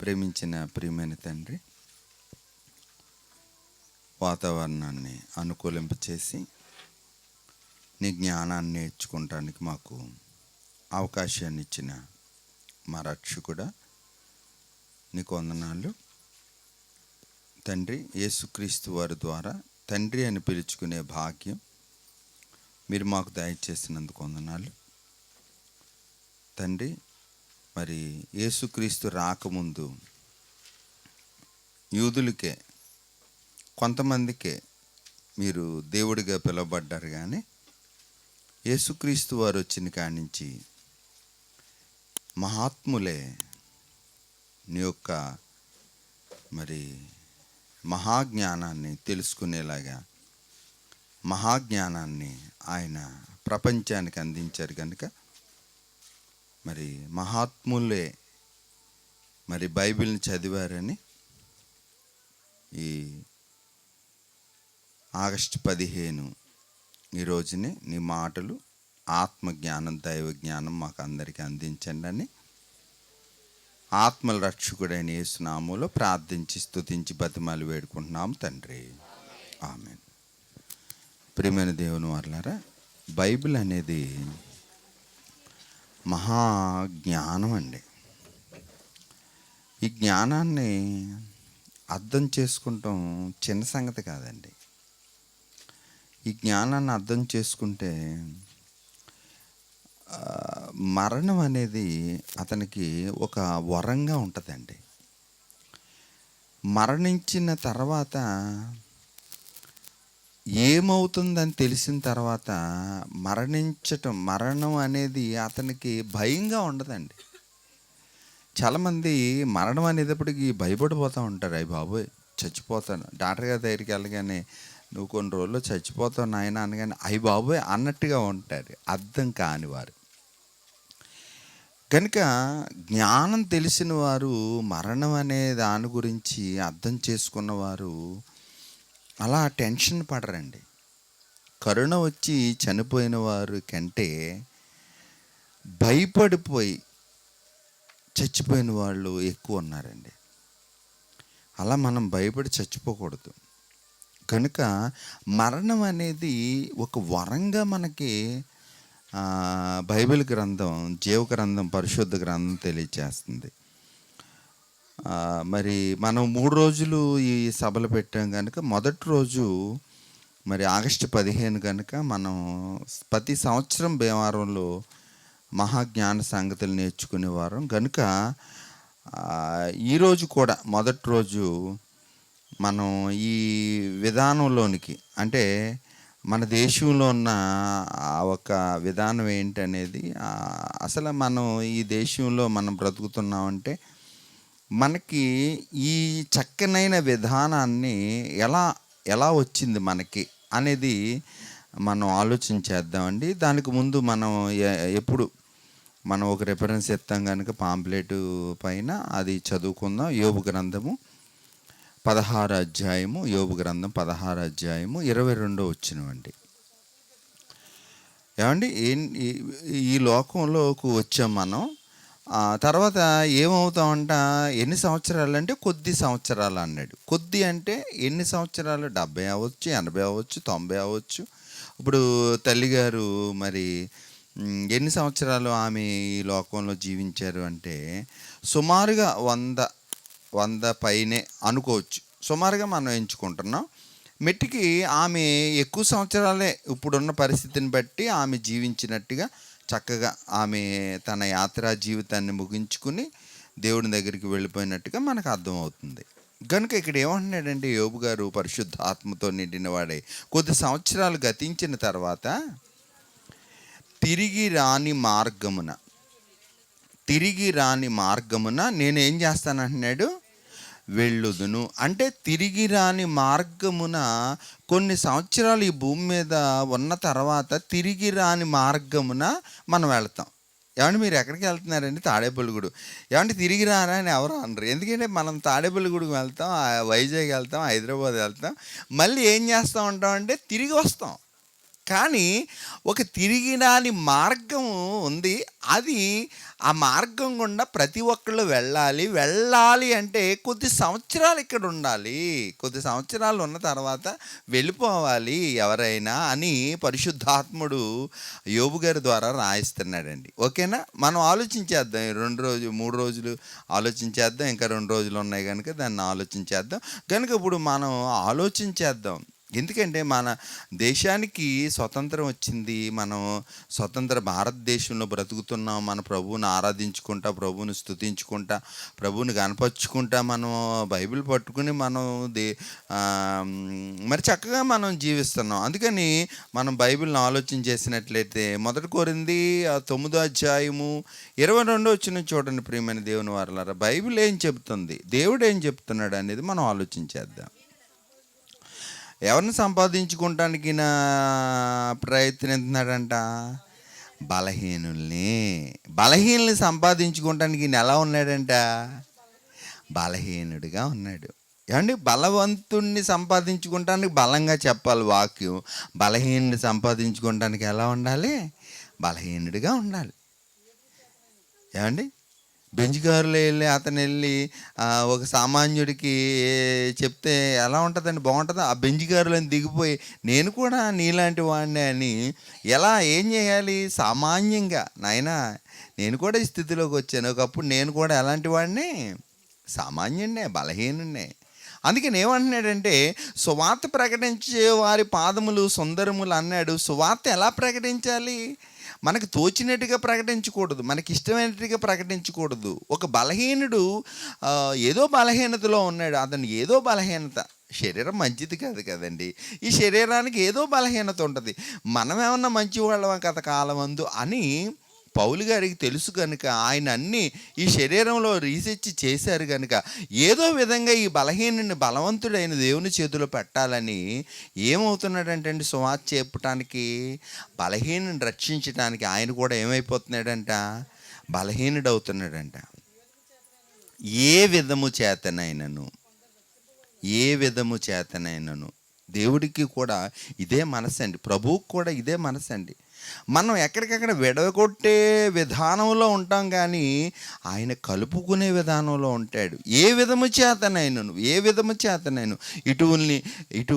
ప్రేమించిన ప్రియమైన తండ్రి వాతావరణాన్ని అనుకూలింపచేసి నీ జ్ఞానాన్ని నేర్చుకోవటానికి మాకు అవకాశాన్ని ఇచ్చిన మా రక్షకుడ నీకు వందనాలు. తండ్రి యేసుక్రీస్తు వారి ద్వారా తండ్రి అని పిలుచుకునే భాగ్యం మీరు మాకు దయచేసినందుకు వందనాలు. తండ్రి మరి యేసుక్రీస్తు రాకముందు యూదులకే కొంతమందికే మీరు దేవుడిగా పిలువబడ్డారు కానీ యేసుక్రీస్తు వారు వచ్చిన కాడి నుంచి మహాత్ములే నీ యొక్క మరి మహాజ్ఞానాన్ని తెలుసుకునేలాగా మహాజ్ఞానాన్ని ఆయన ప్రపంచానికి అందించారు కనుక మరి మహాత్ములే మరి బైబిల్ని చదివారని ఈ ఆగస్టు పదిహేను ఈ రోజునే నీ మాటలు ఆత్మజ్ఞానం దైవ జ్ఞానం మాకు అందరికీ అందించండి అని ఆత్మల రక్షకుడైన యేసునామంలో ప్రార్థించి స్తుతించి బతిమాలు వేడుకుంటున్నాం తండ్రి. ఆమె ప్రియమైన దేవుని వర్లారా బైబిల్ అనేది మహా జ్ఞానం అండి ఈ జ్ఞానాన్ని అర్థం చేసుకుంటాం చిన్న సంగతి కాదండి. ఈ జ్ఞానాన్ని అర్థం చేసుకుంటే మరణం అనేది అతనికి ఒక వరంగా ఉంటుందండి. మరణించిన తర్వాత ఏమవుతుందని తెలిసిన తర్వాత మరణించటం మరణం అనేది అతనికి భయంగా ఉండదండి. చాలామంది మరణం అనేటప్పటికి భయపడిపోతూ ఉంటారు. అయ్యి బాబోయ్ చచ్చిపోతాను. డాక్టర్ గారి దగ్గరికి వెళ్ళగానే నువ్వు కొన్ని రోజుల్లో చచ్చిపోతావు నాయన అనగానే అయ్యి బాబోయ్ అన్నట్టుగా ఉంటారు. అర్థం కాని వారు. కనుక జ్ఞానం తెలిసిన వారు మరణం అనే దాని గురించి అర్థం చేసుకున్నవారు అలా టెన్షన్ పడరండి. కరుణ వచ్చి చనిపోయిన వారు కంటే భయపడిపోయి చచ్చిపోయిన వాళ్ళు ఎక్కువ ఉన్నారండి. అలా మనం భయపడి చచ్చిపోకూడదు. కనుక మరణం అనేది ఒక వరంగా మనకి బైబిల్ గ్రంథం జీవ గ్రంథం పరిశుద్ధ గ్రంథం తెలియజేస్తుంది మరి మనం మూడు రోజులు ఈ సభలు పెట్టాం కనుక మొదటి రోజు మరి ఆగస్టు పదిహేను కనుక మనం ప్రతి సంవత్సరం భీమవరంలో మహాజ్ఞాన సంగతులు నేర్చుకునే వారం. కనుక ఈరోజు కూడా మొదటి రోజు మనం ఈ విధానంలోనికి అంటే మన దేశంలో ఉన్న ఒక విధానం ఏంటనేది అసలు మనం ఈ దేశంలో మనం బ్రతుకుతున్నామంటే మనకి ఈ చక్కనైన విధానాన్ని ఎలా ఎలా వచ్చింది మనకి అనేది మనం ఆలోచించేద్దామండి దానికి ముందు మనం ఎప్పుడు మనం ఒక రెఫరెన్స్ ఇస్తాం కనుక పాంప్లెట్ పైన అది చదువుకుందాం. యోగు గ్రంథము పదహారు అధ్యాయము యోగు గ్రంథం పదహారు అధ్యాయము ఇరవై రెండో వచ్చినవండి ఏమండి? ఏ ఈ- లోకంలోకి వచ్చాం మనం. తర్వాత ఏమవుతామంట ఎన్ని సంవత్సరాలు అంటే కొద్ది సంవత్సరాలు అన్నాడు. కొద్ది అంటే ఎన్ని సంవత్సరాలు? డెబ్బై అవ్వచ్చు ఎనభై అవ్వచ్చు తొంభై అవ్వచ్చు. ఇప్పుడు తల్లిగారు మరి ఎన్ని సంవత్సరాలు ఆమె ఈ లోకంలో జీవించారు అంటే సుమారుగా వంద వంద పైనే అనుకోవచ్చు. సుమారుగా మనం ఎంచుకుంటున్నాం. మెట్టికి ఆమె ఎక్కువ సంవత్సరాలే ఇప్పుడున్న పరిస్థితిని బట్టి ఆమె జీవించినట్టుగా చక్కగా ఆమె తన యాత్రా జీవితాన్ని ముగించుకుని దేవుని దగ్గరికి వెళ్ళిపోయినట్టుగా మనకు అర్థమవుతుంది. కనుక ఇక్కడ ఏమంటున్నాడంటే యోబు గారు పరిశుద్ధ ఆత్మతో నిండిన వాడే. కొద్ది సంవత్సరాలు గతించిన తర్వాత తిరిగి రాని మార్గమున తిరిగి రాని మార్గమున నేనేం చేస్తానంటున్నాడు? వెళ్ళుదును. అంటే తిరిగి రాని మార్గమున కొన్ని సంవత్సరాలు ఈ భూమి మీద ఉన్న తర్వాత తిరిగి రాని మార్గమున మనం వెళ్తాం. ఏమంటే మీరు ఎక్కడికి వెళ్తున్నారండి? తాడేపల్లిగూడు. ఏమంటే తిరిగి రారా అని ఎవరు అనరు. ఎందుకంటే మనం తాడేపల్లిగూడుకు వెళ్తాం వైజాగ్ వెళ్తాం హైదరాబాద్ వెళ్తాం. మళ్ళీ ఏం చేస్తూ ఉంటాం అంటే తిరిగి వస్తాం. కానీ ఒక తిరిగినాని మార్గం ఉంది. అది ఆ మార్గం గుండా ప్రతి ఒక్కళ్ళు వెళ్ళాలి. వెళ్ళాలి అంటే కొద్ది సంవత్సరాలు ఇక్కడ ఉండాలి. కొద్ది సంవత్సరాలు ఉన్న తర్వాత వెళ్ళిపోవాలి ఎవరైనా అని పరిశుద్ధాత్ముడు యోబు గారి ద్వారా రాయిస్తున్నాడండి. ఓకేనా? మనం ఆలోచించేద్దాం. రెండు రోజులు మూడు రోజులు ఆలోచించేద్దాం. ఇంకా రెండు రోజులు ఉన్నాయి కనుక దాన్ని ఆలోచించేద్దాం. కనుక ఇప్పుడు మనం ఆలోచించేద్దాం. ఎందుకంటే మన దేశానికి స్వతంత్రం వచ్చింది మనం స్వతంత్ర భారతదేశంలో బ్రతుకుతున్నాం మన ప్రభువుని ఆరాధించుకుంటా ప్రభువుని స్తుతించుకుంటా ప్రభువుని కనపరుచుకుంటా మనం బైబిల్ పట్టుకుని మనం దే మరి చక్కగా మనం జీవిస్తున్నాం. అందుకని మనం బైబిల్ని ఆలోచన చేసినట్లయితే మొదటి కోరింది ఆ తొమ్మిదో అధ్యాయము ఇరవై రెండో వచ్చిన చూడండి ప్రియమైన దేవుని వారలారా. బైబిల్ ఏం చెబుతుంది? దేవుడు ఏం చెప్తున్నాడు అనేది మనం ఆలోచించేద్దాం ఎవరిని సంపాదించుకోవటానికి నా ప్రయత్నిస్తున్నాడంట బలహీనుల్ని. బలహీనుల్ని సంపాదించుకోవటానికి ఎలా ఉన్నాడంట? బలహీనుడిగా ఉన్నాడు. ఏమండి? బలవంతుణ్ణి సంపాదించుకోవటానికి బలంగా చెప్పాలి వాక్యం. బలహీనుని సంపాదించుకోవటానికి ఎలా ఉండాలి? బలహీనుడిగా ఉండాలి. ఏమండి? బెంచ్గారులో వెళ్ళి అతను వెళ్ళి ఒక సామాన్యుడికి చెప్తే ఎలా ఉంటుందండి? బాగుంటుందా? ఆ బెంచ్కారులను దిగిపోయి నేను కూడా నీలాంటి వాడిని అని ఎలా ఏం చేయాలి? సామాన్యంగా. నాయనా నేను కూడా ఈ స్థితిలోకి వచ్చాను. ఒకప్పుడు నేను కూడా ఎలాంటి వాడిని? సామాన్యుడినే బలహీనుడినే. అందుకని ఏమంటున్నాడంటే సువార్త ప్రకటించే వారి పాదములు సుందరములు అన్నాడు. సువార్త ఎలా ప్రకటించాలి? మనకు తోచినట్టుగా ప్రకటించకూడదు మనకి ఇష్టమైనట్టుగా ప్రకటించకూడదు. ఒక బలహీనుడు ఏదో బలహీనతలో ఉన్నాడు అతను ఏదో బలహీనత. శరీరం మంచిది కాదు కదండి. ఈ శరీరానికి ఏదో బలహీనత ఉంటుంది. మనం ఏమన్నా మంచి వాళ్ళం గత కాలమందు అని పౌలు గారికి తెలుసు కనుక ఆయన అన్ని ఈ శరీరంలో రీసెర్చ్ చేశారు కనుక ఏదో విధంగా ఈ బలహీనని బలవంతుడైన దేవుని చేతిలో పెట్టాలని ఏమవుతున్నాడంటే అండి సువార్త చెప్పటానికి? బలహీనని రక్షించడానికి ఆయన కూడా ఏమైపోతున్నాడంట? బలహీనుడు అవుతున్నాడంట ఏ విధము చేతనైనను? ఏ విధము చేతనైనను? దేవుడికి కూడా ఇదే మనసు అండి ప్రభువుకి కూడా ఇదే మనసు అండి మనం ఎక్కడికక్కడ విడగొట్టే విధానంలో ఉంటాం కానీ ఆయన కలుపుకునే విధానంలో ఉంటాడు. ఏ విధము చేతనైనను ఏ విధము చేతనైను ఇటువుల్ని ఇటు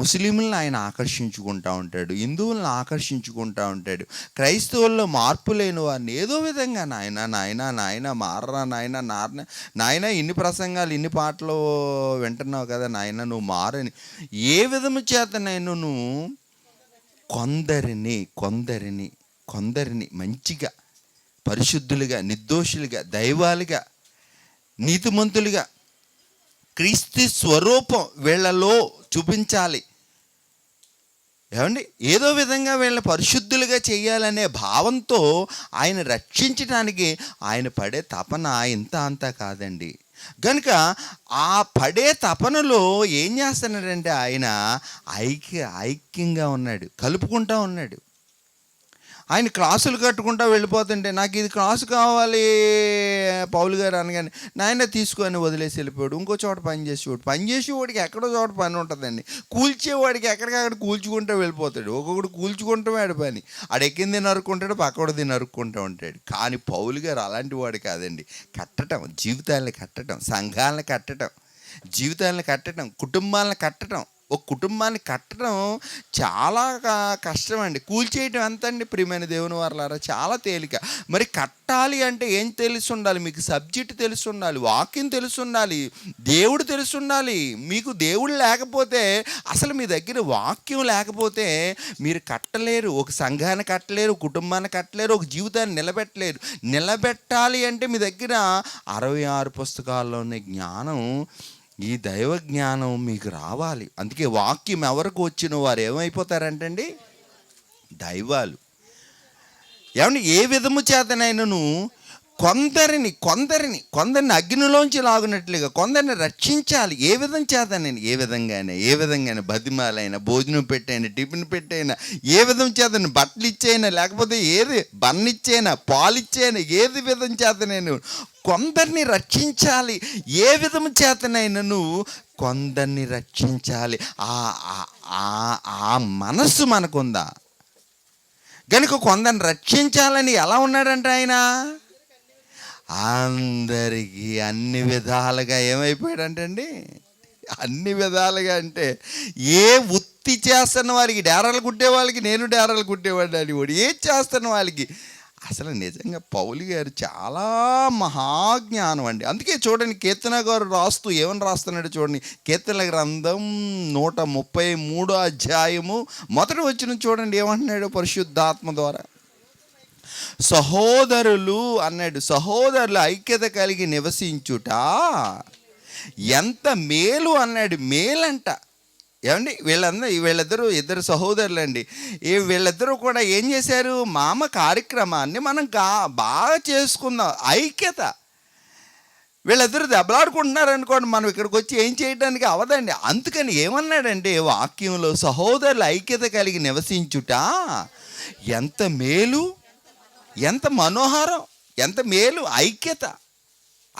ముస్లింలను ఆయన ఆకర్షించుకుంటా ఉంటాడు హిందువులను ఆకర్షించుకుంటా ఉంటాడు. క్రైస్తవుల్లో మార్పు లేని వారిని ఏదో విధంగా నాయన నాయన నాయన మారరా నాయన నారన నాయన ఇన్ని ప్రసంగాలు ఇన్ని పాటలు వింటున్నావు కదా నాయన నువ్వు మారని ఏ విధము చేతనైనా నువ్వు కొందరిని కొందరిని కొందరిని మంచిగా పరిశుద్ధులుగా నిర్దోషులుగా దైవాలుగా నీతిమంతులుగా క్రీస్తు స్వరూపం వీళ్ళలో చూపించాలి. ఏమండి? ఏదో విధంగా వీళ్ళని పరిశుద్ధులుగా చేయాలనే భావంతో ఆయన రక్షించడానికి ఆయన పడే తపన ఇంత అంతా కాదండి. కనుక ఆ పడే తపనలో ఏం చేస్తున్నాడంటే ఆయన ఐక్య ఐక్యంగా ఉన్నాడు కలుపుకుంటా ఉన్నాడు. ఆయన క్లాసులు కట్టుకుంటా వెళ్ళిపోతుంటే నాకు ఇది క్లాసు కావాలి పౌలు గారు అనగానే నాయన తీసుకొని వదిలేసి వెళ్ళిపోయాడు. ఇంకో చోట పని చేసేవాడు. పని చేసేవాడికి ఎక్కడో చోట పని ఉంటుందండి. కూల్చేవాడికి ఎక్కడికక్కడ కూల్చుకుంటూ వెళ్ళిపోతాడు. ఒక్కొక్కడు కూల్చుకుంటూ వాడి పని. ఆడెక్కింది నరుక్కుంటాడు పక్కడది నరుక్కుంటూ ఉంటాడు. కానీ పౌలు గారు అలాంటి వాడు కాదండి. కట్టడం జీవితాలను కట్టడం సంఘాలను కట్టడం జీవితాలను కట్టడం కుటుంబాలను కట్టడం ఒక కుటుంబాన్ని కట్టడం చాలా కష్టం అండి కూల్చేయటం ఎంత అండి ప్రియమైన దేవుని వారలారా? చాలా తేలిక. మరి కట్టాలి అంటే ఏం తెలిసి ఉండాలి మీకు సబ్జెక్ట్ తెలిసి ఉండాలి వాక్యం తెలిసి ఉండాలి దేవుడు తెలిసి ఉండాలి మీకు దేవుడు లేకపోతే అసలు మీ దగ్గర వాక్యం లేకపోతే మీరు కట్టలేరు. ఒక సంఘాన్ని కట్టలేరు కుటుంబాన్ని కట్టలేరు ఒక జీవితాన్ని నిలబెట్టలేరు. నిలబెట్టాలి అంటే మీ దగ్గర అరవై ఆరు పుస్తకాల్లో ఉన్న జ్ఞానం ఈ దైవ జ్ఞానం మీకు రావాలి. అందుకే వాక్యం ఎవరికి వచ్చిన వారు ఏమైపోతారంటండి? దైవాలు. ఏమంటే ఏ విధము చేతనైనను కొందరిని కొందరిని కొందరిని అగ్నిలోంచి లాగునట్లుగా కొందరిని రక్షించాలి. ఏ విధం చేత నేను? ఏ విధంగానే ఏ విధంగానే బతిమాలైనా భోజనం పెట్టైనా టిఫిన్ పెట్టైనా ఏ విధం చేతను బట్టలు ఇచ్చేనా లేకపోతే ఏది? బన్నిచ్చేనా పాలిచ్చేనా ఏది విధం చేత నేను? కొందరిని రక్షించాలి. ఏ విధము నువ్వు కొందరిని రక్షించాలి. ఆ ఆ- ఆ- ఆ మనస్సు మనకుందా? కనుక కొందరిని రక్షించాలని ఎలా ఉన్నాడంట ఆయన? అందరికీ అన్ని విధాలుగా ఏమైపోయాడంటండి? అన్ని విధాలుగా అంటే ఏ వృత్తి చేస్తున్న వారికి డేరాలు కుట్టే వాళ్ళకి నేను డేరాలు కుట్టేవాడిని అని వాడు ఏం చేస్తున్న వాళ్ళకి? అసలు నిజంగా పౌలి గారు చాలా మహాజ్ఞానం అండి. అందుకే చూడండి కీర్తన గారు రాస్తూ ఏమని రాస్తున్నాడు చూడండి. కీర్తన గ్రంథం నూట ముప్పై మూడో అధ్యాయము మొదటి వచ్చిన చూడండి ఏమంటున్నాడు పరిశుద్ధాత్మ ద్వారా? సహోదరులు అన్నాడు సహోదరులు ఐక్యత కలిగి నివసించుట ఎంత మేలు అన్నాడు మేలంట. ఏమండి వీళ్ళందరూ వీళ్ళిద్దరూ ఇద్దరు సహోదరులు అండి ఈ వీళ్ళిద్దరూ కూడా ఏం చేశారు? మామ కార్యక్రమాన్ని మనం గా బాగా చేసుకుందాం ఐక్యత. వీళ్ళిద్దరు దెబ్బలాడుకుంటున్నారు అనుకోండి మనం ఇక్కడికి వచ్చి ఏం చేయడానికి అవదండి. అందుకని ఏమన్నాడంటే వాక్యంలో సహోదరులు ఐక్యత కలిగి నివసించుట ఎంత మేలు? ఎంత మనోహరం ఎంత మేలు ఐక్యత.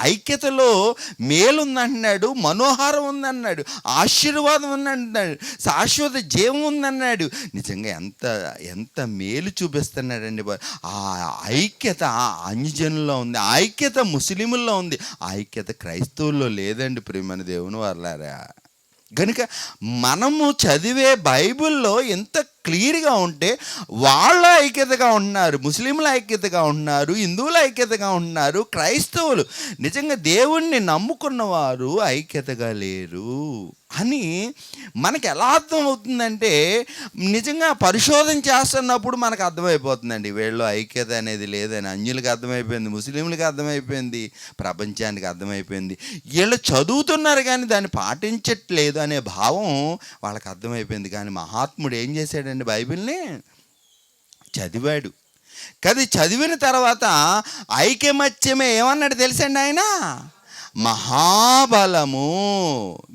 ఐక్యతలో మేలు ఉందంటున్నాడు మనోహారం ఉందన్నాడు ఆశీర్వాదం ఉందంటున్నాడు శాశ్వత జీవం ఉందన్నాడు. నిజంగా ఎంత ఎంత మేలు చూపిస్తున్నాడండి ఆ ఐక్యత ఆ అన్యజనుల్లో ఉంది ఆ ఐక్యత ముస్లిముల్లో ఉంది. ఆ ఐక్యత క్రైస్తవుల్లో లేదండి ప్రియమైన దేవుని వాళ్ళారా కనుక మనము చదివే బైబిల్లో ఎంత క్లియర్గా ఉంటే వాళ్ళ ఐక్యతగా ఉన్నారు ముస్లింల ఐక్యతగా ఉన్నారు హిందువుల ఐక్యతగా ఉన్నారు క్రైస్తవులు. నిజంగా దేవుణ్ణి నమ్ముకున్న వారు ఐక్యతగా లేరు. అని మనకి ఎలా అర్థం అవుతుందంటే నిజంగా పరిశోధన చేస్తున్నప్పుడు మనకు అర్థమైపోతుందండి. వీళ్ళు ఐక్యత అనేది లేదని అన్యులకు అర్థమైపోయింది ముస్లింలకు అర్థమైపోయింది ప్రపంచానికి అర్థమైపోయింది. వీళ్ళు చదువుతున్నారు కానీ దాన్ని పాటించట్లేదు అనే భావం వాళ్ళకి అర్థమైపోయింది. కానీ మహాత్ముడు ఏం చేశాడండి బైబిల్ని? చదివాడు. కానీ చదివిన తర్వాత ఐకమత్యమే ఏమన్నాడు తెలుసండి ఆయన? మహాబలము.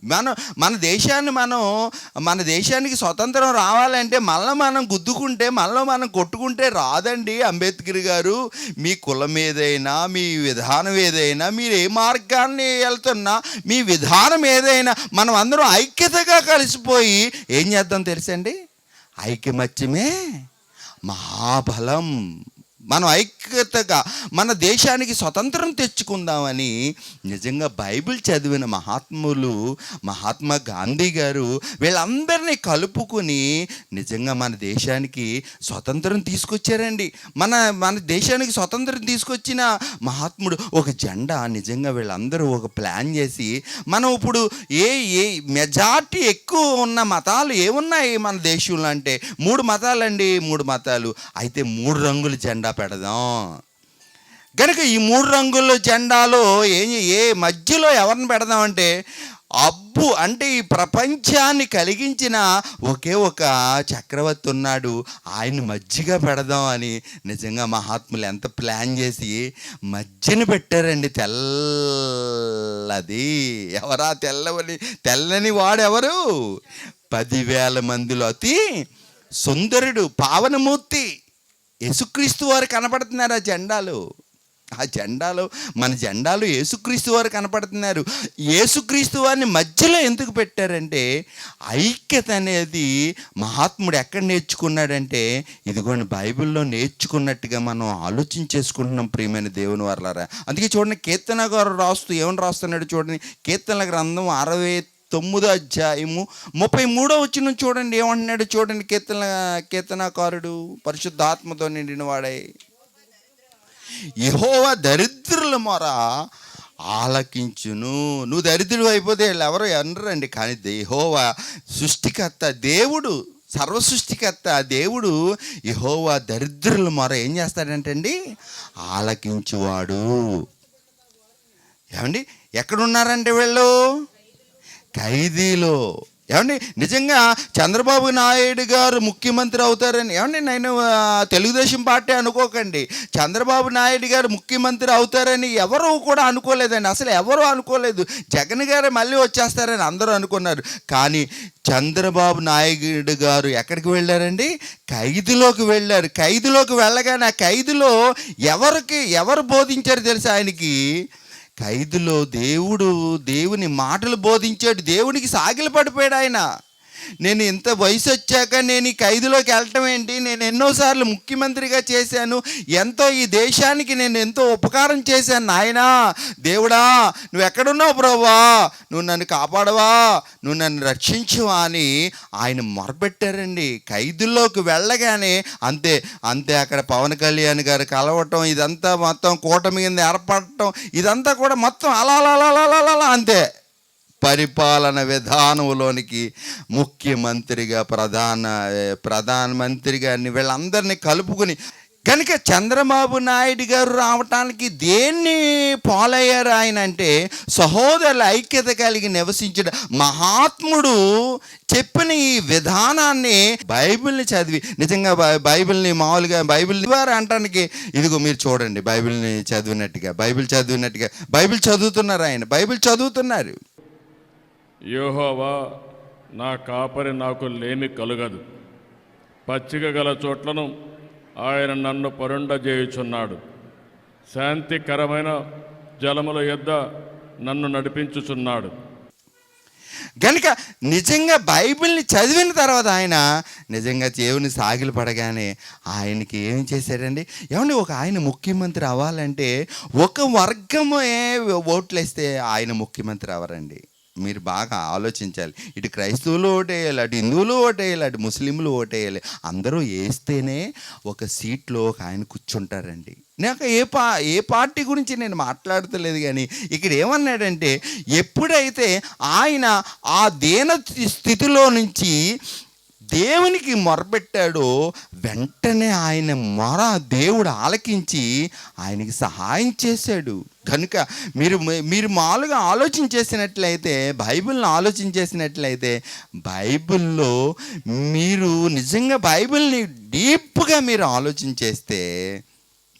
మనం మన దేశాన్ని మనం మన దేశానికి స్వతంత్రం రావాలంటే మళ్ళీ మనం గుద్దుకుంటే మళ్ళీ మనం కొట్టుకుంటే రాదండి అంబేద్కర్ గారు. మీ కులం ఏదైనా మీ విధానం ఏదైనా మీరు ఏ మార్గాన్ని వెళ్తున్నా మీ విధానం ఏదైనా మనం అందరం ఐక్యతగా కలిసిపోయి ఏం చేద్దాం తెలుసండి? ఐక్యమత్యమే మహాబలం. మనం ఐక్యతగా మన దేశానికి స్వతంత్రం తెచ్చుకుందామని నిజంగా బైబిల్ చదివిన మహాత్ములు మహాత్మా గాంధీ గారు వీళ్ళందరినీ కలుపుకొని నిజంగా మన దేశానికి స్వతంత్రం తీసుకొచ్చారండి. మన మన దేశానికి స్వతంత్రం తీసుకొచ్చిన మహాత్ముడు ఒక జెండా నిజంగా వీళ్ళందరూ ఒక ప్లాన్ చేసి మనం ఇప్పుడు ఏ ఏ మెజార్టీ ఎక్కువ ఉన్న మతాలు ఏమున్నాయి మన దేశంలో అంటే మూడు మతాలండి మూడు మతాలు. అయితే మూడు రంగుల జెండా పెడదాం. కనుక ఈ మూడు రంగుల జెండాలో ఏం ఏ మధ్యలో ఎవరిని పెడదామంటే అబ్బు అంటే ఈ ప్రపంచాన్ని కలిగించిన ఒకే ఒక చక్రవర్తి ఉన్నాడు. ఆయన మజ్జిగా పెడదాం అని నిజంగా మహాత్ములు ఎంత ప్లాన్ చేసి మజ్జిని పెట్టారండి తెల్లది. ఎవరా తెల్లవని తెల్లని వాడెవరు? పదివేల మందిలో అతి సుందరుడు పావనమూర్తి. యేసుక్రీస్తు వారు కనపడుతున్నారు ఆ జెండాలు. ఆ జెండాలు మన జెండాలు యేసుక్రీస్తు వారు కనపడుతున్నారు. యేసుక్రీస్తు వారిని మధ్యలో ఎందుకు పెట్టారంటే ఐక్యత అనేది మహాత్ముడు ఎక్కడ నేర్చుకున్నాడంటే ఇదిగోండి బైబిల్లో నేర్చుకున్నట్టుగా మనం ఆలోచించేసుకుంటున్నాం ప్రియమైన దేవుని వర్లారా. అందుకే చూడండి కీర్తన గారు రాస్తూ ఏమని రాస్తున్నాడు చూడండి? కీర్తన గ్రంథం అరవై తొమ్మిదో అధ్యాయము. ముప్పై మూడో వచ్చిన చూడండి. ఏమంటున్నాడు చూడండి కీర్తన కీర్తనకారుడు పరిశుద్ధాత్మతో నిండిన వాడే. యహోవ దరిద్రుల మొర ఆలకించును. నువ్వు దరిద్రుడు అయిపోతే వీళ్ళు ఎవరు అనరండి కానీ యహోవా సృష్టికర్త దేవుడు సర్వ సృష్టికర్త దేవుడు యహోవా దరిద్రుల మొర ఏం చేస్తాడంటండి? ఆలకించువాడు. ఏమండి? ఎక్కడున్నారంటే వీళ్ళు? ఖైదీలో. ఏమండి నిజంగా చంద్రబాబు నాయుడు గారు ముఖ్యమంత్రి అవుతారని ఏమండి నేను తెలుగుదేశం పార్టీ అనుకోకండి. చంద్రబాబు నాయుడు గారు ముఖ్యమంత్రి అవుతారని ఎవరు కూడా అనుకోలేదండి. అసలు ఎవరు అనుకోలేదు. జగన్ గారు మళ్ళీ వచ్చేస్తారని అందరూ అనుకున్నారు. కానీ చంద్రబాబు నాయుడు గారు ఎక్కడికి వెళ్ళారండి? ఖైదులోకి వెళ్ళారు. ఖైదులోకి వెళ్ళగానే ఆ ఖైదులో ఎవరికి ఎవరు బోధించారు తెలుసా ఆయనకి? ఖైదులో దేవుడు దేవుని మాటలు బోధించాడు. దేవునికి సాగిలు పడిపోయాడు ఆయన. నేను ఇంత వయసు వచ్చాక నేను ఈ ఖైదులోకి వెళ్ళటం ఏంటి? నేను ఎన్నోసార్లు ముఖ్యమంత్రిగా చేశాను. ఎంతో ఈ దేశానికి నేను ఎంతో ఉపకారం చేశాను. నాయనా దేవుడా నువ్వు ఎక్కడున్నావు ప్రభా? నువ్వు నన్ను కాపాడవా? నువ్వు నన్ను రక్షించువా అని ఆయన మొరపెట్టారండి. ఖైదుల్లోకి వెళ్ళగానే అంతే అంతే అక్కడ పవన్ కళ్యాణ్ గారు కలవటం ఇదంతా మొత్తం కూటమి కింద ఏర్పడటం ఇదంతా కూడా మొత్తం అలా అలా అలా అలా అలా అలా అంతే. పరిపాలన విధానంలోనికి ముఖ్యమంత్రిగా ప్రధాన ప్రధానమంత్రిగా వీళ్ళందరినీ కలుపుకుని కనుక చంద్రబాబు నాయుడు గారు రావటానికి దేన్ని పాలయ్యారు ఆయన అంటే సహోదరుల ఐక్యత కలిగి నివసించడం మహాత్ముడు చెప్పిన ఈ విధానాన్ని బైబిల్ని చదివి నిజంగా బై- బైబిల్ని మామూలుగా బైబిల్ ద్వారా అంటానికి ఇదిగో మీరు చూడండి బైబిల్ని చదివినట్టుగా బైబిల్ చదివినట్టుగా బైబిల్ చదువుతున్నారు ఆయన బైబిల్ చదువుతున్నారు. యోహోవా నా కాపరి నాకు లేమి కలుగదు. పచ్చిక గల చోట్లను ఆయన నన్ను పరుండజేయుచున్నాడు. శాంతికరమైన జలముల యొద్ద నన్ను నడిపించుచున్నాడు. కనుక నిజంగా బైబిల్ని చదివిన తర్వాత ఆయన నిజంగా దేవుని సాగిలు పడగానే ఆయనకి ఏం చేశాడండి? ఏమండి ఒక ఆయన ముఖ్యమంత్రి అవ్వాలంటే ఒక వర్గమే ఓట్లేస్తే ఆయన ముఖ్యమంత్రి అవ్వరండి. మీరు బాగా ఆలోచించాలి. ఇటు క్రైస్తవులు ఓటేయాలి అటు హిందువులు ఓటేయాలి అటు ముస్లింలు ఓటేయాలి. అందరూ వేస్తేనే ఒక సీట్లో ఒక ఆయన కూర్చుంటారండి. నాకు ఏ పా ఏ పార్టీ గురించి నేను మాట్లాడతలేదు కానీ ఇక్కడ ఏమన్నాడంటే ఎప్పుడైతే ఆయన ఆ దేన స్థితిలో నుంచి దేవునికి మొరపెట్టాడో వెంటనే ఆయన మొర దేవుడు ఆలకించి ఆయనకి సహాయం చేశాడు. కనుక మీరు మీరు మామూలుగా ఆలోచన చేసినట్లయితే బైబిల్ని ఆలోచన చేసినట్లయితే బైబిల్లో మీరు నిజంగా బైబిల్ని డీప్గా మీరు ఆలోచన చేస్తే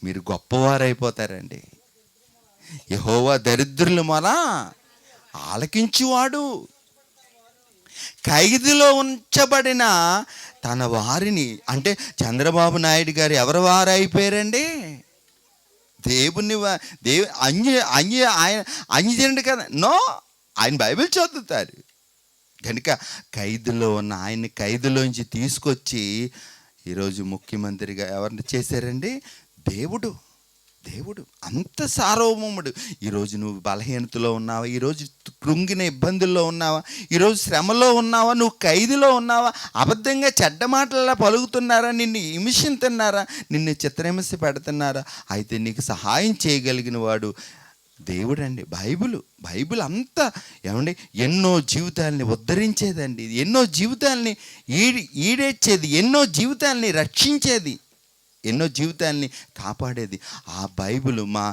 మీరు గొప్పవారైపోతారండి. యహోవా దరిద్రులు మన ఆలకించువాడు. ఖైదులో ఉంచబడిన తన వారిని అంటే చంద్రబాబు నాయుడు గారు ఎవరి వారు అయిపోయారండి దేవుని దేవు అన్య అన్య ఆయన అన్యజనుడు కదా? నో ఆయన బైబిల్ చదువుతారు కనుక ఖైదులో ఉన్న ఆయన్ని ఖైదులోంచి తీసుకొచ్చి ఈరోజు ముఖ్యమంత్రిగా ఎవరిని చేశారండి? దేవుడు. దేవుడు అంత సార్వభౌముడు. ఈరోజు నువ్వు బలహీనతలో ఉన్నావా? ఈరోజు కృంగిన ఇబ్బందుల్లో ఉన్నావా? ఈరోజు శ్రమలో ఉన్నావా? నువ్వు ఖైదులో ఉన్నావా? అబద్ధంగా చెడ్డ మాటలలా పలుకుతున్నారా? నిన్ను హింసిస్తున్నారా నిన్ను చిత్రహింస పెడుతున్నారా? అయితే నీకు సహాయం చేయగలిగిన వాడు దేవుడండి. బైబుల్ బైబిల్ అంతా ఏమండి? ఎన్నో జీవితాల్ని ఉద్ధరించేదండి. ఎన్నో జీవితాల్ని ఈడి ఈడేచ్చేది. ఎన్నో జీవితాల్ని రక్షించేది. ఎన్నో జీవితాల్ని కాపాడేది. ఆ బైబిల్ మా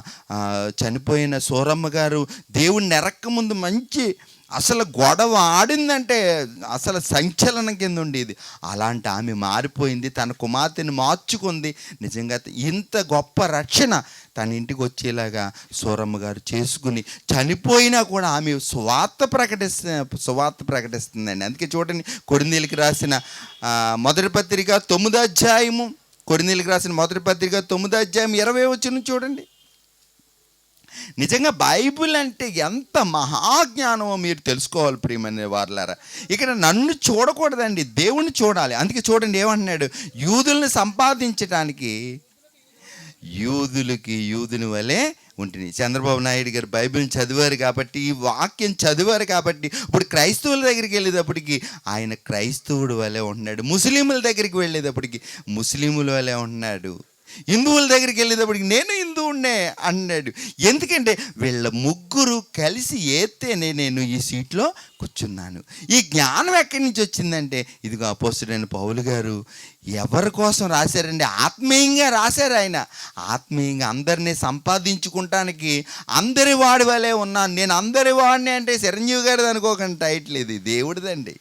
చనిపోయిన సూరమ్మ గారు దేవుడు నెరక్క ముందు మంచి అసలు గొడవ ఆడిందంటే అసలు సంచలనం కింద ఉండేది. అలాంటి ఆమె మారిపోయింది తన కుమార్తెని మార్చుకుంది. నిజంగా ఇంత గొప్ప రక్షణ తన ఇంటికి వచ్చేలాగా సూరమ్మ గారు చేసుకుని చనిపోయినా కూడా ఆమె సువార్త ప్రకటిస్తు సువార్త ప్రకటిస్తుందండి. అందుకే చూడండి కొరిందీలకి రాసిన మొదటి పత్రిక తొమ్మిదో అధ్యాయము కొరినీలకు రాసిన మొదటి పత్రిక తొమ్మిదో అధ్యాయం ఇరవై వచ్చిన చూడండి. నిజంగా బైబిల్ అంటే ఎంత మహాజ్ఞానమో మీరు తెలుసుకోవాలి ప్రియమనే వారులారా. ఇక్కడ నన్ను చూడకూడదండి దేవుణ్ణి చూడాలి. అందుకే చూడండి ఏమంటున్నాడు? యూదుల్ని సంపాదించడానికి యూదులకి యూదుని వలె ఉంటుంది చంద్రబాబు నాయుడు గారు బైబిల్ని చదివారు కాబట్టి ఈ వాక్యం చదివారు కాబట్టి ఇప్పుడు క్రైస్తవుల దగ్గరికి వెళ్ళేటప్పటికి ఆయన క్రైస్తవుడు వలె ఉంటున్నాడు. ముస్లింల దగ్గరికి వెళ్ళేటప్పటికి ముస్లింల వలె ఉంటున్నాడు. హిందువుల దగ్గరికి వెళ్ళేటప్పటికి నేను హిందువునే అన్నాడు. ఎందుకంటే వీళ్ళ ముగ్గురు కలిసి ఏత్తేనే నేను ఈ సీట్లో కూర్చున్నాను. ఈ జ్ఞానం ఎక్కడి నుంచి వచ్చిందంటే ఇదిగో అపోస్తుడైన పౌలు గారు ఎవరి కోసం రాశారండి ఆత్మీయంగా రాశారు ఆయన. ఆత్మీయంగా అందరినీ సంపాదించుకుంటానికి అందరి వాడి వలే ఉన్నాను. నేను అందరి వాడిని అంటే చిరంజీవి గారిది అనుకోకండి టైటిల్ ఇది. దేవుడిదండి.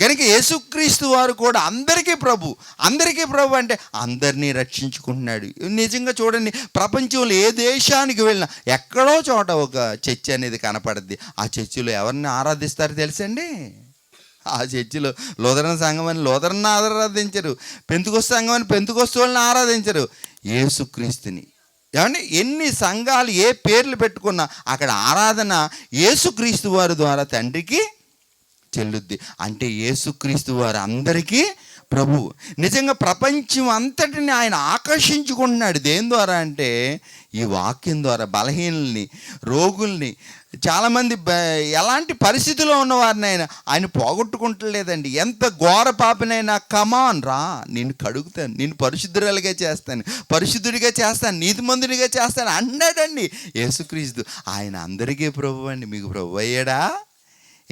కనుక యేసుక్రీస్తు వారు కూడా అందరికీ ప్రభు అందరికీ ప్రభు అంటే అందరినీ రక్షించుకుంటున్నాడు. నిజంగా చూడండి ప్రపంచంలో ఏ దేశానికి వెళ్ళినా ఎక్కడో చోట ఒక చర్చ్ అనేది కనపడుద్ది. ఆ చర్చిలో ఎవరిని ఆరాధిస్తారో తెలుసండి? ఆ చర్చిలో లోదరణ సంఘం అని లోదరణ ఆరాధించరు. పెంతుకొస్త సంఘం అని పెంతుకొస్తు వాళ్ళని ఆరాధించరు. యేసుక్రీస్తుని. ఏమంటే ఎన్ని సంఘాలు ఏ పేర్లు పెట్టుకున్నా అక్కడ ఆరాధన యేసుక్రీస్తు వారి ద్వారా తండ్రికి చెల్లుద్ది. అంటే యేసుక్రీస్తు వారు అందరికీ ప్రభు. నిజంగా ప్రపంచం అంతటిని ఆయన ఆకర్షించుకుంటున్నాడు. దేని ద్వారా అంటే ఈ వాక్యం ద్వారా బలహీనల్ని రోగుల్ని. చాలామంది ఎలాంటి పరిస్థితిలో ఉన్నవారిని ఆయన ఆయన పోగొట్టుకుంటలేదండి. ఎంత ఘోర పాపనైనా కమాన్ రా నేను కడుగుతాను నేను పరిశుద్ధురాలుగా చేస్తాను పరిశుద్ధుడిగా చేస్తాను నీతిమంతుడిగా చేస్తాను అన్నాడండి యేసుక్రీస్తు. ఆయన అందరికీ ప్రభు అండి మీకు ప్రభు అయ్యాడా?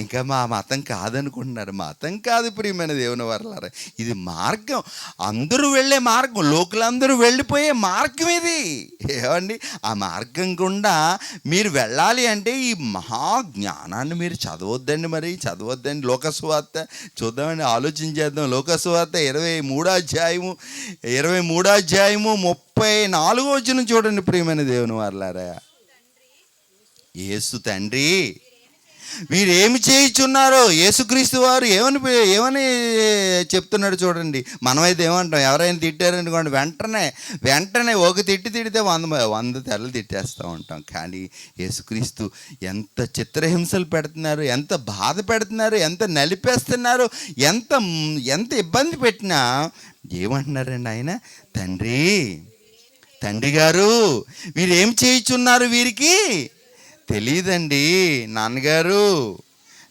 ఇంకా మా మతం కాదనుకుంటున్నారు. మతం కాదు ప్రియమైన దేవుని వర్లారా. ఇది మార్గం. అందరూ వెళ్ళే మార్గం. లోకులందరూ వెళ్ళిపోయే మార్గం ఇది. ఏమండి? ఆ మార్గం గుండా మీరు వెళ్ళాలి అంటే ఈ మహా జ్ఞానాన్ని మీరు చదవద్దండి మరి. చదవద్దండి. లోకస్వార్త చూద్దామండి. ఆలోచించేద్దాం లోకస్వార్త ఇరవై మూడో అధ్యాయము ఇరవై మూడో అధ్యాయము ముప్పై నాలుగో వచ్చిన చూడండి ప్రియమైన దేవుని వర్లారా. ఏసు తండ్రి వీరేమి చేయించున్నారో? యేసుక్రీస్తు వారు ఏమని ఏమని చెప్తున్నాడు చూడండి. మనమైతే ఏమంటాం ఎవరైనా తిట్టారనుకోండి వెంటనే వెంటనే ఒక తిట్టి తిడితే వంద వంద తెరలు తిట్టేస్తూ ఉంటాం. కానీ యేసుక్రీస్తు ఎంత చిత్రహింసలు పెడుతున్నారు ఎంత బాధ పెడుతున్నారు ఎంత నలిపేస్తున్నారు ఎంత ఎంత ఇబ్బంది పెట్టినా ఏమంటున్నారండి ఆయన? తండ్రి తండ్రి గారు వీరేం చేయించున్నారు వీరికి? తెలియదండి నాన్నగారు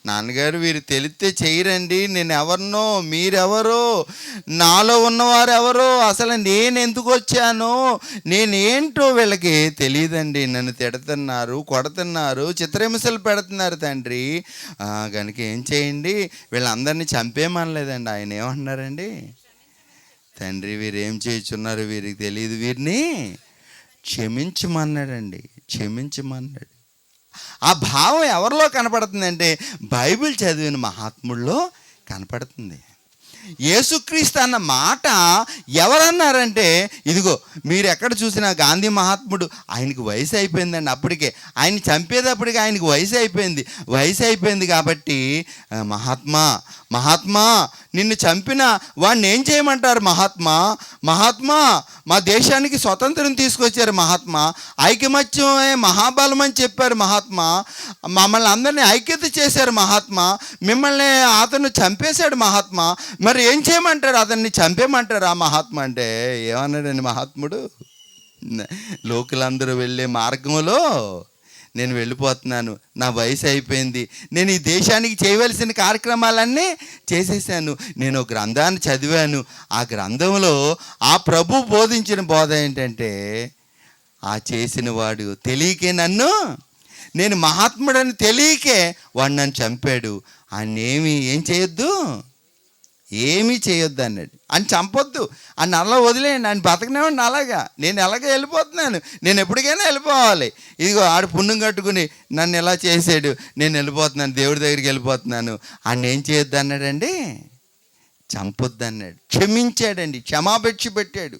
నాన్నగారు వీరు తెలిస్తే చేయరండి. నేను ఎవరినో మీరెవరో నాలో ఉన్నవారు ఎవరో అసలు నేను ఎందుకు వచ్చానో నేనేంటో వీళ్ళకి తెలియదండి నన్ను తిడుతున్నారు కొడుతున్నారు చిత్రహింసలు పెడుతున్నారు తండ్రి. కనుక ఏం చేయండి? వీళ్ళందరినీ చంపేమనలేదండి ఆయన ఏమన్నారండి తండ్రి వీరేం చేయించున్నారు వీరికి తెలియదు వీరిని క్షమించమన్నాడండి. క్షమించమన్నాడు. ఆ భావం ఎవరిలో కనపడుతుందంటే బైబిల్ చదివిన మహాత్ముల్లో కనపడుతుంది. యేసుక్రీస్తు అన్న మాట ఎవరన్నారంటే ఇదిగో మీరు ఎక్కడ చూసినా గాంధీ మహాత్ముడు ఆయనకు వయసు అయిపోయిందండి అప్పటికే. ఆయన చంపేటప్పటికి ఆయనకు వయసు అయిపోయింది. వయసు అయిపోయింది కాబట్టి మహాత్మా మహాత్మా నిన్ను చంపిన వాడిని ఏం చేయమంటారు మహాత్మా? మహాత్మా మా దేశానికి స్వతంత్రం తీసుకొచ్చారు మహాత్మా. ఐకమత్యమే మహాబలం అని చెప్పారు మహాత్మా. మమ్మల్ని అందరినీ ఐక్యత చేశారు మహాత్మా. మిమ్మల్ని అతను చంపేశాడు మహాత్మా. మరి ఏం చేయమంటారు? అతన్ని చంపేయమంటారు ఆ మహాత్మా అంటే? ఏమన్నాడండి మహాత్ముడు? లోకులందరూ వెళ్ళే మార్గంలో నేను వెళ్ళిపోతున్నాను నా వయసు అయిపోయింది. నేను ఈ దేశానికి చేయవలసిన కార్యక్రమాలన్నీ చేసేసాను. నేను ఒక గ్రంథాన్ని చదివాను. ఆ గ్రంథంలో ఆ ప్రభు బోధించిన బోధ ఏంటంటే ఆ చేసిన వాడు తెలియకే నన్ను నేను మహాత్ముడని తెలియకే వాడు నన్ను చంపాడు. ఆయన ఏమి ఏం చేయొద్దు? ఏమీ చేయొద్దు అన్నాడు. అని చంపొద్దు. అని అలా వదిలేయండి. ఆయన బతకనివ్వండి అలాగా. నేను ఎలాగ వెళ్ళిపోతున్నాను? నేను ఎప్పటికైనా వెళ్ళిపోవాలి. ఇదిగో ఆడు పుణ్యం కట్టుకుని నన్ను ఎలా చేసాడు నేను వెళ్ళిపోతున్నాను. దేవుడి దగ్గరికి వెళ్ళిపోతున్నాను. ఆయన ఏం చేయొద్దు అన్నాడండి? చంపొద్దు అన్నాడు. క్షమించాడండి. క్షమాపేక్ష పెట్టాడు.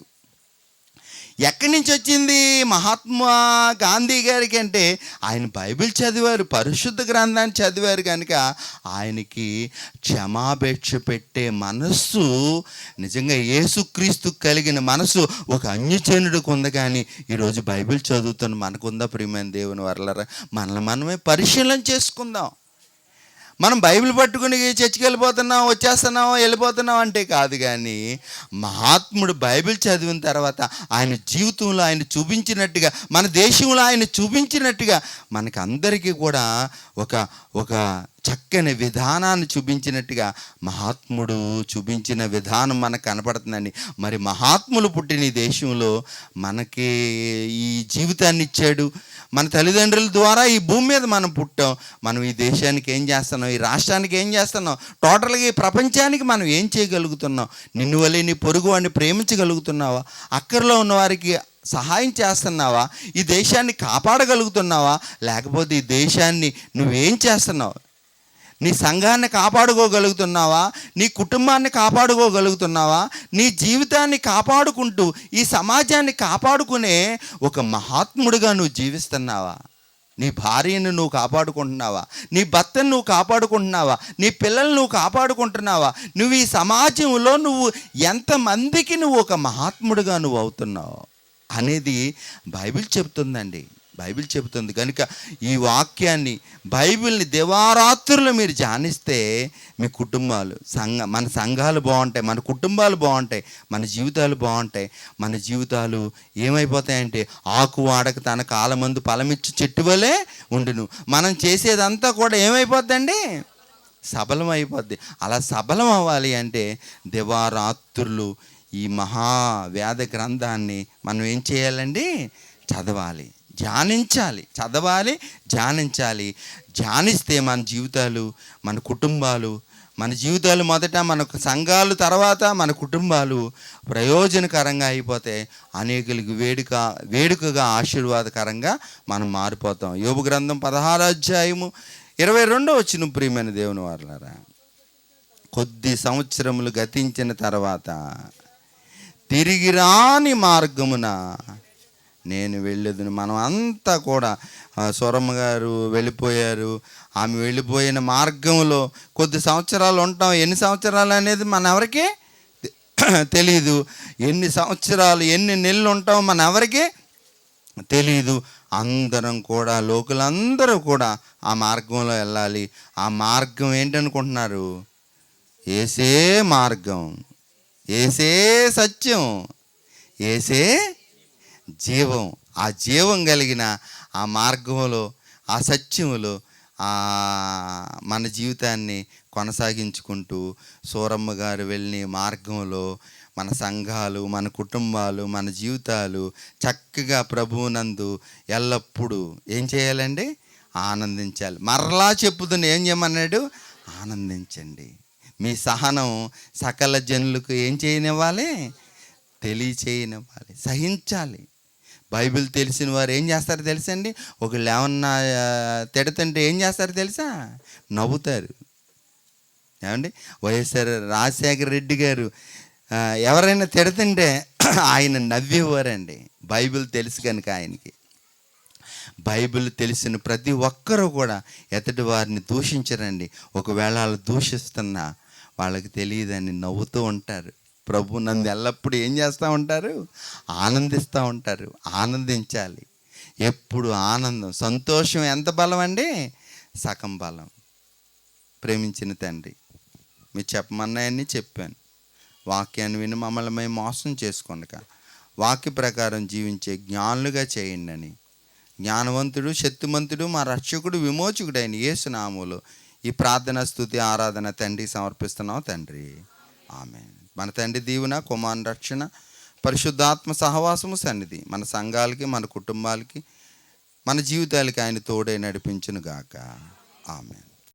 ఎక్కడి నుంచి వచ్చింది? మహాత్మా గాంధీ గారికి అంటే ఆయన బైబిల్ చదివారు పరిశుద్ధ గ్రంథాన్ని చదివారు కనుక ఆయనకి క్షమాపేక్ష పెట్టే మనస్సు నిజంగా యేసుక్రీస్తు కలిగిన మనస్సు ఒక అన్యజనుడికి ఉంది కానీ ఈరోజు బైబిల్ చదువుతున్న మనకుందా ప్రియమైన దేవుని వరలరా? మనల్ని మనమే పరిశీలన చేసుకుందాం. మనం బైబిల్ పట్టుకుని చర్చికి వెళ్ళిపోతున్నాం వచ్చేస్తున్నాం వెళ్ళిపోతున్నాం అంటే కాదు కానీ మహాత్ముడు బైబిల్ చదివిన తర్వాత ఆయన జీవితంలో ఆయన చూపించినట్టుగా మన దేశంలో ఆయన చూపించినట్టుగా మనకందరికీ కూడా ఒక ఒక చక్కని విధానాన్ని చూపించినట్టుగా మహాత్ముడు చూపించిన విధానం మనకు కనపడుతుందండి. మరి మహాత్ములు పుట్టిన ఈ దేశంలో మనకి ఈ జీవితాన్ని ఇచ్చాడు. మన తల్లిదండ్రుల ద్వారా ఈ భూమి మీద మనం పుట్టాం. మనం ఈ దేశానికి ఏం చేస్తున్నాం? ఈ రాష్ట్రానికి ఏం చేస్తున్నాం? టోటల్గా ఈ ప్రపంచానికి మనం ఏం చేయగలుగుతున్నాం? నిన్ను వల్లే నీ పొరుగు వాడిని ప్రేమించగలుగుతున్నావా? అక్కర్లో ఉన్న వారికి సహాయం చేస్తున్నావా? ఈ దేశాన్ని కాపాడగలుగుతున్నావా? లేకపోతే ఈ దేశాన్ని నువ్వేం చేస్తున్నావు? నీ సంఘాన్ని కాపాడుకోగలుగుతున్నావా? నీ కుటుంబాన్ని కాపాడుకోగలుగుతున్నావా? నీ జీవితాన్ని కాపాడుకుంటూ ఈ సమాజాన్ని కాపాడుకునే ఒక మహాత్ముడిగా నువ్వు జీవిస్తున్నావా? నీ భార్యను నువ్వు కాపాడుకుంటున్నావా? నీ భర్తను నువ్వు కాపాడుకుంటున్నావా? నీ పిల్లల్ని నువ్వు కాపాడుకుంటున్నావా? నువ్వు ఈ సమాజంలో నువ్వు ఎంతమందికి నువ్వు ఒక మహాత్ముడిగా నువ్వు అవుతున్నావు? అనేది బైబిల్ చెప్తుందండి. బైబిల్ చెబుతుంది. కనుక ఈ వాక్యాన్ని బైబిల్ని దివారాత్రులు మీరు ధ్యానిస్తే మీ కుటుంబాలు సంఘ మన సంఘాలు బాగుంటాయి మన కుటుంబాలు బాగుంటాయి మన జీవితాలు బాగుంటాయి. మన జీవితాలు ఏమైపోతాయంటే ఆకు వాడక తన కాలమందు పలమిచ్చి చెట్టు వలె ఉండును. మనం చేసేదంతా కూడా ఏమైపోద్దండి? సబలం అయిపోద్ది. అలా సబలం అవ్వాలి అంటే దివారాత్రులు ఈ మహా వేద గ్రంథాన్ని మనం ఏం చేయాలండి? చదవాలి. ధ్యానించాలి చదవాలి ధ్యానించాలి. ధ్యానిస్తే మన జీవితాలు మన కుటుంబాలు మన జీవితాలు మొదట మన సంఘాలు తర్వాత మన కుటుంబాలు ప్రయోజనకరంగా అయిపోతే అనేకులకి వేడుక వేడుకగా ఆశీర్వాదకరంగా మనం మారిపోతాం. యోగు గ్రంథం పదహారు అధ్యాయము ఇరవై రెండో వచ్చిన ప్రియమైన దేవుని వారులారా. కొద్ది సంవత్సరములు గతించిన తర్వాత తిరిగి రాని మార్గమున నేను వెళ్ళేది మనం అంతా కూడా స్వరమ్మ గారు వెళ్ళిపోయారు. ఆమె వెళ్ళిపోయిన మార్గంలో కొద్ది సంవత్సరాలు ఉంటాం. ఎన్ని సంవత్సరాలు అనేది మన ఎవరికి తెలీదు. ఎన్ని సంవత్సరాలు ఎన్ని నెలలు ఉంటాం మన ఎవరికి తెలీదు. అందరం కూడా లోకులందరూ కూడా ఆ మార్గంలో వెళ్ళాలి. ఆ మార్గం ఏంటనుకుంటున్నారు? ఏసే మార్గం. ఏసే సత్యం. ఏసే జీవం ఆ జీవం కలిగిన ఆ మార్గంలో ఆ సత్యములో మన జీవితాన్ని కొనసాగించుకుంటూ సూరమ్మ గారు వెళ్ళిన మార్గంలో మన సంఘాలు మన కుటుంబాలు మన జీవితాలు చక్కగా ప్రభువునందు ఎల్లప్పుడూ ఏం చేయాలండి? ఆనందించాలి. మరలా చెప్పుతున్న ఏం చేయమన్నాడు? ఆనందించండి. మీ సహనం సకల జనులకు ఏం చేయనివ్వాలి? తెలియచేయనివ్వాలి. సహించాలి. బైబిల్ తెలిసిన వారు ఏం చేస్తారో తెలుసండి? ఒకళ్ళు ఏమన్నా ఆ, తిడుతుంటే ఏం చేస్తారో తెలుసా? నవ్వుతారు. ఏమండి? వైఎస్ఆర్ రాజశేఖర రెడ్డి గారు ఎవరైనా తిడుతుంటే ఆయన నవ్వేవారండి. బైబిల్ తెలుసు కనుక ఆయనకి. బైబిల్ తెలిసిన ప్రతి ఒక్కరూ కూడా ఎతటి వారిని దూషించరండి. ఒకవేళ వాళ్ళు దూషిస్తున్నా వాళ్ళకి తెలియదని నవ్వుతూ ఉంటారు. ప్రభు నందు ఎల్లప్పుడూ ఏం చేస్తూ ఉంటారు? ఆనందిస్తూ ఉంటారు. ఆనందించాలి. ఎప్పుడు ఆనందం సంతోషం ఎంత బలం అండి? సగం బలం. ప్రేమించిన తండ్రి మీరు చెప్పమన్నాయని చెప్పాను. వాక్యాన్ని విని మమ్మల్ని మేము మోసం చేసుకొనక వాక్య ప్రకారం జీవించే జ్ఞానులుగా చేయండి అని. జ్ఞానవంతుడు శక్తిమంతుడు మా రక్షకుడు విమోచకుడైన యేసునాములు ఈ ప్రార్థన స్థుతి ఆరాధన తండ్రి సమర్పిస్తున్నావు తండ్రి. ఆమె మన తండ్రి దీవున కుమారుని రక్షణ పరిశుద్ధాత్మ సహవాసము సన్నిధి. మన సంఘాలకి మన కుటుంబాలకి మన జీవితాలకి ఆయన తోడే నడిపించును గాక ఆమె